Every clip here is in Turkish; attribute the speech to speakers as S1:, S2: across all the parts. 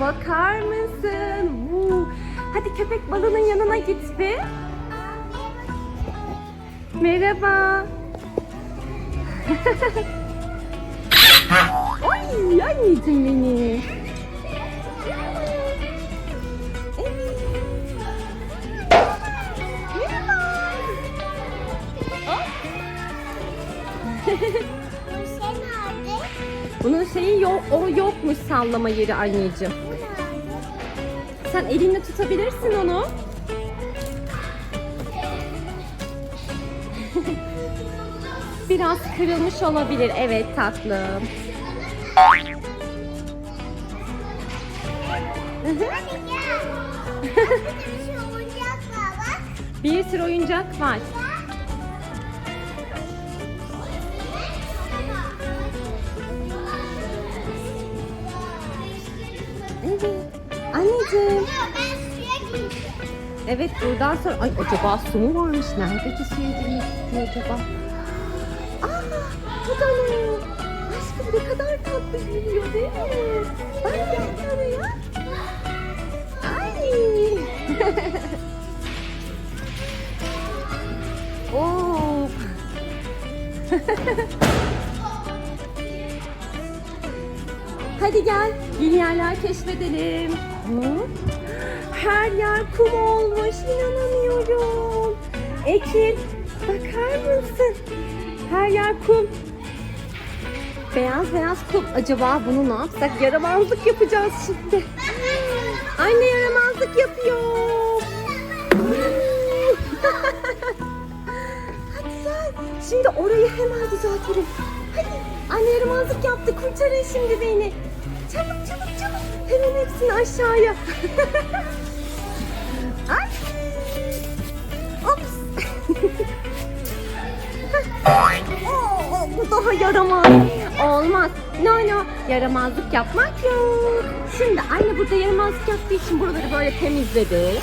S1: bakar mısın? Vuu. Hadi köpek balığının yanına git bir. Merhaba. Ay anneciğim beni. Bunun şeyi yok, o yokmuş sallama yeri anneciğim. Sen elinle tutabilirsin onu. Biraz kırılmış olabilir. Evet tatlım.
S2: Bir sürü oyuncak var
S1: Evet buradan sonra... Ay acaba su mu varmış? Neredeki suya girmek istiyor acaba? Aa bu da ne? Aşkım ne kadar tatlı gülüyor değil mi? Bak gel oraya. Ay. Oo. Hadi gel yerler keşfedelim. Hı? Her yer kum olmuş inanamıyorum. Ekin bakar mısın? Her yer kum. Beyaz beyaz kum. Acaba bunu ne yapsak? Yaramazlık yapacağız şimdi. Anne yaramazlık yapıyor. Hadi gel. Şimdi orayı hemen düzeltelim. Hadi. Anne yaramazlık yaptı. Kurtarın şimdi beni. Çabuk çabuk çabuk. Hemen hepsini aşağıya. daha yaramaz. Olmaz. No no. Yaramazlık yapmak yok. Şimdi anne burada yaramazlık yaptığı için buraları böyle temizledi.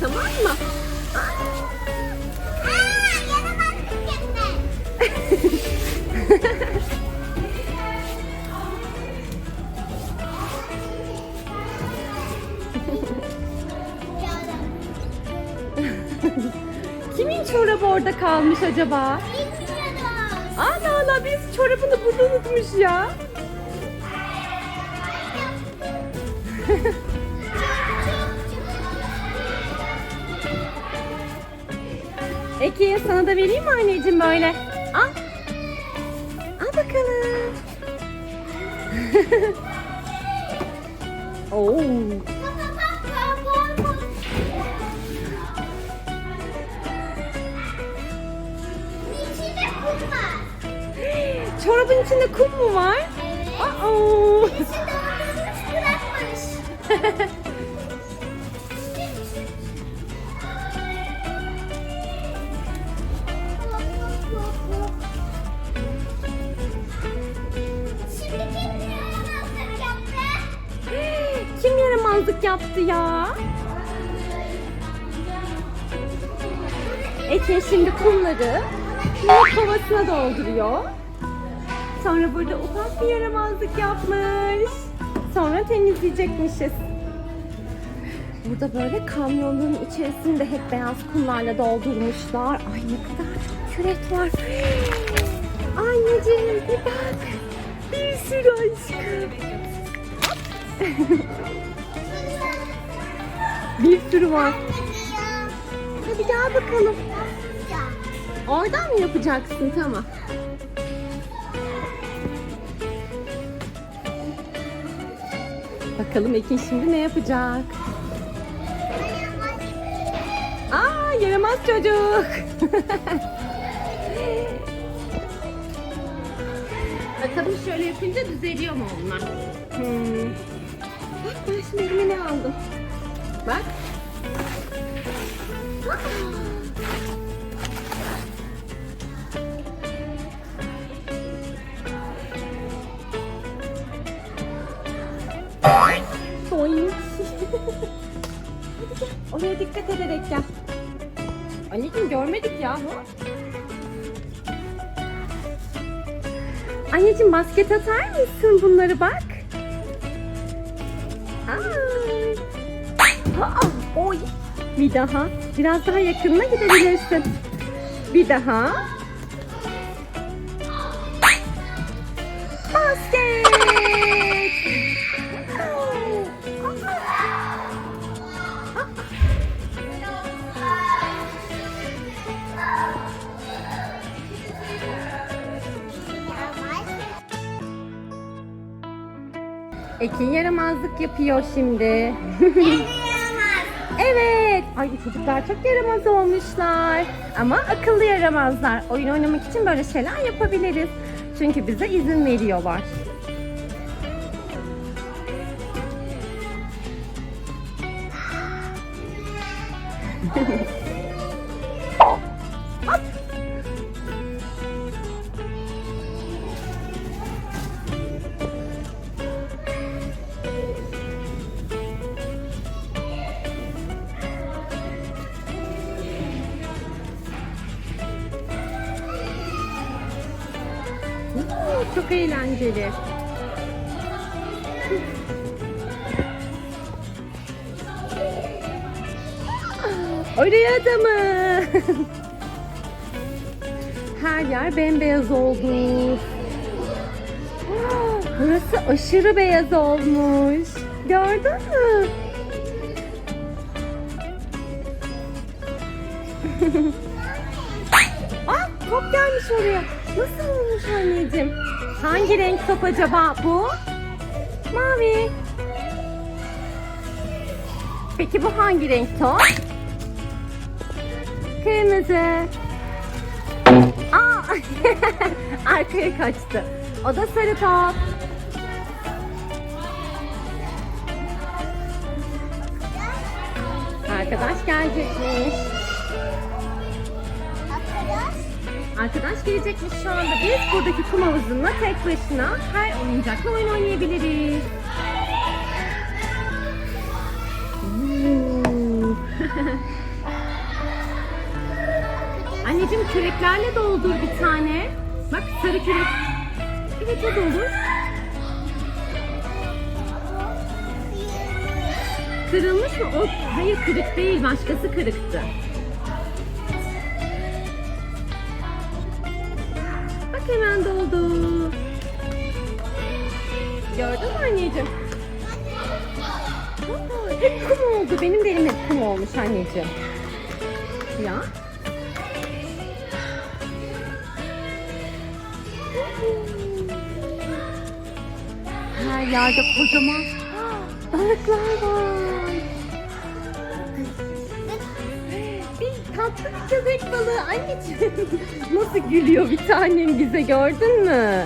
S1: Tamam mı? Kimin çorabı orada kalmış acaba? Allah Allah biz çorabını burada unutmuş ya. Ekin sana da vereyim mi anneciğim böyle? Al. Al bakalım. Oo.
S2: Var.
S1: Çorabın içinde kum mu var?
S2: Evet.
S1: Aa.
S2: Kim yaramazlık yaptı?
S1: Ya? Ekin şimdi kumları yoğurt kovasına dolduruyor. Sonra burada ufak bir yaramazlık yapmış. Sonra temizleyecekmişiz. Burada böyle kamyonun içerisinde hep beyaz kumlarla doldurmuşlar. Ay ne kadar çok küret var. Anneciğim bir bak. Bir sürü aşkım. Bir sürü var. Hadi gel bakalım. Oradan mı yapacaksın? Tamam. Bakalım Ekin şimdi ne yapacak? Aa yaramaz çocuk. Bakalım şöyle yapınca düzeliyor mu onlar? Hmm. Bak ben şimdi elime ne aldım? Bak. Hadi. Oraya dikkat ederek gel. Anneciğim görmedik ya. Anneciğim basket atar mısın bunları bak. Ay. Aa, oy. Bir daha. Biraz daha yakınına gidebilirsin. Bir daha. Basket. Ekin yaramazlık yapıyor şimdi. evet. Ay çocuklar çok yaramaz olmuşlar. Ama akıllı yaramazlar. Oyun oynamak için böyle şeyler yapabiliriz. Çünkü bize izin veriyorlar. Oraya adamı. Her yer bembeyaz oldu. Burası aşırı beyaz olmuş. Gördün mü? Ah top gelmiş oraya. Nasıl olmuş anneciğim? Hangi renk top acaba bu? Mavi. Peki bu hangi renk top? Kırmızı. Aa, arkaya kaçtı. O da sarı top. Arkadaş gelecekmiş.
S2: Arkadaş
S1: gelecekmiş şu anda. Biz buradaki kum havuzunda tek başına her oyuncakla oyun oynayabiliriz. Anneciğim küreklerle doldur bir tane. Bak sarı kürek. Evet o doldur. Kırılmış mı? O hayır kırık değil. Başkası kırıktı. Hemen doldu. Gördün mü anneciğim? Aa, hep kum oldu. Benim de elim hep kum olmuş anneciğim. Ya. Her yerde kocaman balıklar var. Tatlı bir köpek balığı anneciğim. Nasıl gülüyor bir tanem bize gördün mü?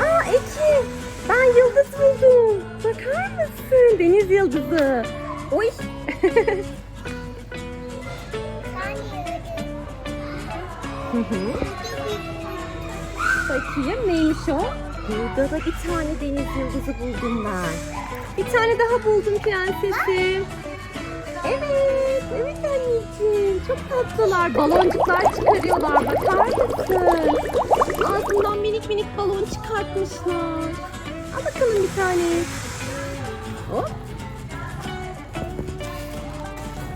S1: Aa Ekin ben yıldız buldum. Bakar mısın? Deniz yıldızı. Oy. Hı hı. Bakayım neymiş o? Burada da bir tane deniz yıldızı buldum ben. Bir tane daha buldum prensesim. Evet, evet anneciğim. Çok tatlılar. Baloncuklar çıkarıyorlar. Bakar mısın? Ağzından minik minik balon çıkartmışlar. Al bakalım bir tane. Hop.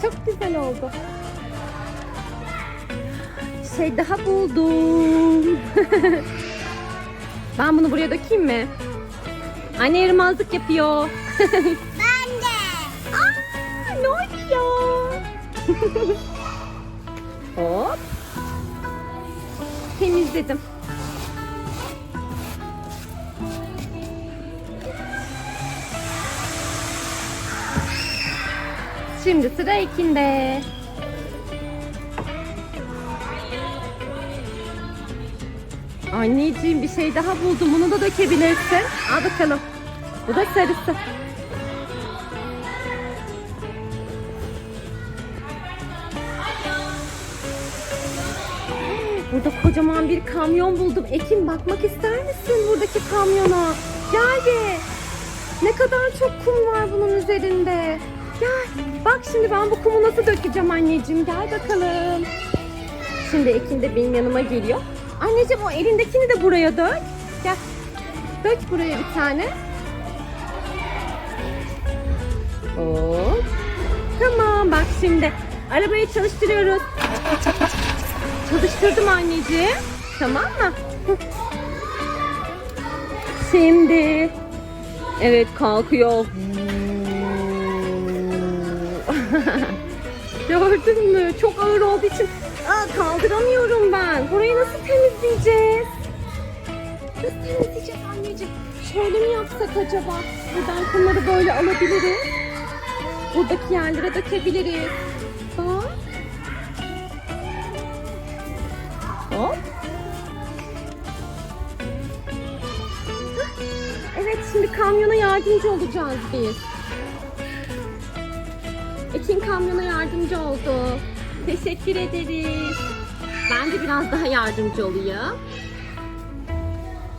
S1: Çok güzel oldu. Şey daha buldum. ben bunu buraya dökeyim mi? Anne yaramazlık yapıyor. Hop. Temizledim. Şimdi sıra Ekin'de. Anneciğim bir şey daha buldum. Bunu da dökebilirsin. Al bakalım. Bu da sarısı. Kocaman bir kamyon buldum. Ekin bakmak ister misin buradaki kamyona? Gel bir. Ne kadar çok kum var bunun üzerinde. Gel. Bak şimdi ben bu kumu nasıl dökeceğim anneciğim. Gel bakalım. Şimdi Ekin de benim yanıma geliyor. Anneciğim o elindekini de buraya dök. Gel. Dök buraya bir tane. Hop. Tamam bak şimdi. Arabayı çalıştırıyoruz. Çalıştırdım anneciğim. Tamam mı? Şimdi. Evet kalkıyor. Gördün mü? Çok ağır olduğu için Aa, kaldıramıyorum ben. Burayı nasıl temizleyeceğiz? Nasıl temizleyeceğiz anneciğim? Şöyle mi yapsak acaba? Buradan kumları böyle alabiliriz. Buradaki yerlere dökebiliriz. Hop. Evet şimdi kamyona yardımcı olacağız biz. Ekin kamyona yardımcı oldu. Teşekkür ederiz. Ben de biraz daha yardımcı olayım.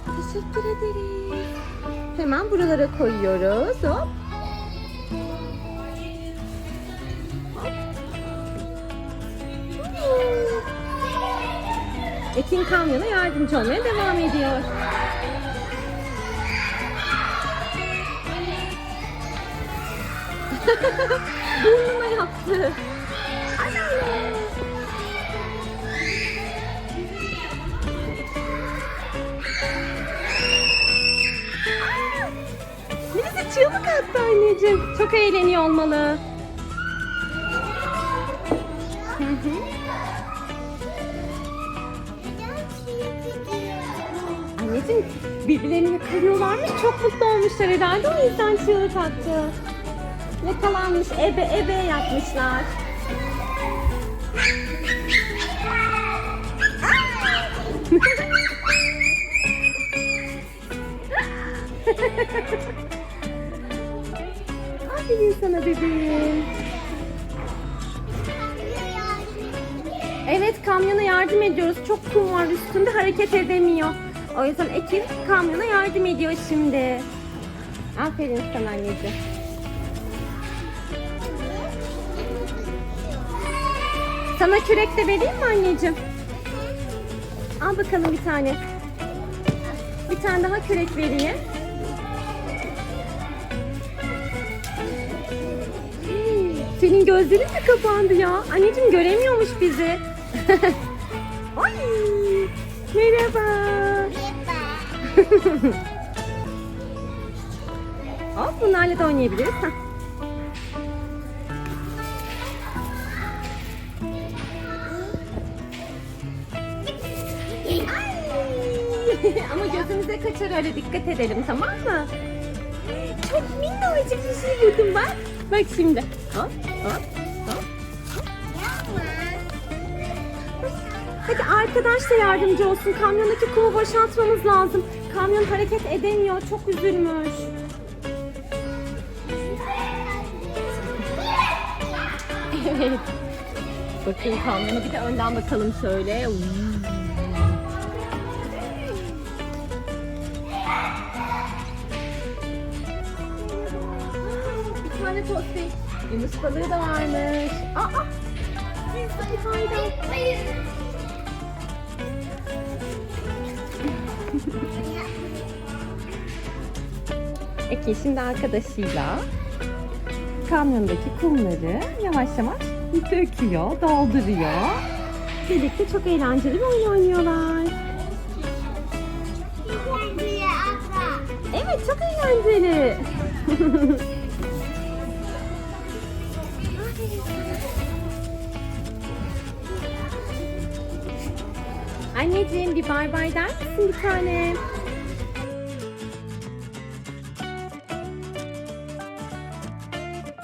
S1: Teşekkür ederiz. Hemen buralara koyuyoruz. Hop. Hop. Ekin kamyona yardımcı olmaya devam ediyor. Burnuma yaptı. Anne. Birisi çığlık attı anneciğim. Çok eğleniyor olmalı. Hı hı. Anneciğim birbirlerini yakalıyorlarmış. Çok mutlu olmuşlar herhalde. O yüzden çığlık attı. Yakalanmış. Ebe ebe yapmışlar. Aferin sana bebeğim. Evet kamyona yardım ediyoruz. Çok kum var üstünde hareket edemiyor. O yüzden Ekin kamyona yardım ediyor şimdi. Aferin sana anneciğim. Sana kürek de vereyim mi anneciğim? Al bakalım bir tane. Bir tane daha kürek vereyim. Senin gözlerin mi kapandı ya? Anneciğim göremiyormuş bizi. Ay, merhaba. Hop bunlarla da oynayabiliriz. Ay! Ama gözümüze kaçar öyle dikkat edelim tamam mı? Çok minnacık bir şey buldum bak. Bak şimdi. Hop hop hop. Hadi arkadaş da yardımcı olsun. Kamyondaki kumu boşaltmamız lazım. Kamyon hareket edemiyor. Çok üzülmüş. Evet. Bakın kamyona bir de önden bakalım şöyle. Bir tane tosti. Yunus balığı da varmış. Aa! Gizli bir fayda. Eki şimdi arkadaşıyla kamyondaki kumları yavaş yavaş döküyor, dolduruyor. Birlikte çok eğlenceli bir oyun oynuyorlar. Evet çok eğlenceli. Anneciğim bir bay bay der misin bir tane?